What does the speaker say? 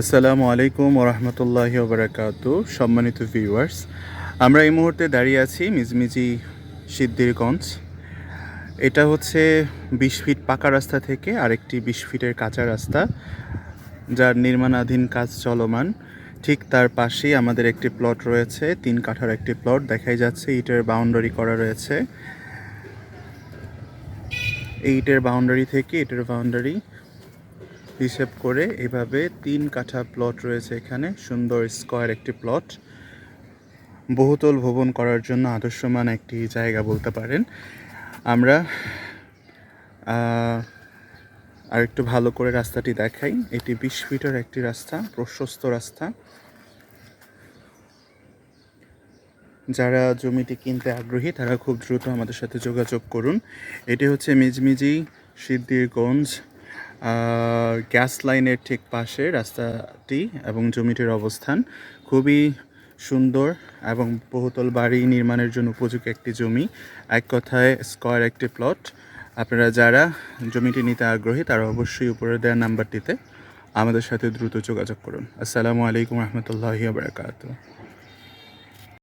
আসসালামু আলাইকুম ওরহমতুল্লাহি ওবরাকাতু সম্মানিত ভিউয়ার্স আমরা এই মুহূর্তে দাঁড়িয়ে আছি মিজমিজি সিদ্দিরগঞ্জ এটা হচ্ছে বিশ ফিট পাকা রাস্তা থেকে আরেকটি বিশ ফিটের কাঁচা রাস্তা, যার নির্মাণাধীন কাজ চলমান। ঠিক তার পাশেই আমাদের একটি প্লট রয়েছে, তিন কাঠার একটি প্লট দেখাই যাচ্ছে, ইটের বাউন্ডারি করা রয়েছে। এই ইটের বাউন্ডারি থেকে, ইটের বাউন্ডারি হিসেব করে এভাবে তিন কাঠা প্লট রয়েছে এখানে সুন্দর স্কোয়ার একটি প্লট বহুতল ভবন করার জন্য আদর্শমান একটি জায়গা বলতে পারেন। আমরা আর একটু ভালো করে রাস্তাটি দেখাই। এটি বিশ ফিটের একটি রাস্তা প্রশস্ত রাস্তা। যারা জমিটি কিনতে আগ্রহী তারা খুব দ্রুত আমাদের সাথে যোগাযোগ করুন। এটি হচ্ছে মিজমিজি সিদ্দিরগঞ্জ আহ, গ্যাস লাইনের ঠিক পাশে রাস্তাটি এবং জমিটির অবস্থান খুবই সুন্দর এবং বহুতল বাড়ি নির্মাণের জন্য উপযোগী একটি জমি। এক কথায় স্কোয়ার একটি প্লট আপনারা যারা জমিটি নিতে আগ্রহী, তারা অবশ্যই উপরে দেওয়া নাম্বারটিতে আমাদের সাথে দ্রুত যোগাযোগ করুন। আসসালামু আলাইকুম রহমতুল্লাহি বারকাত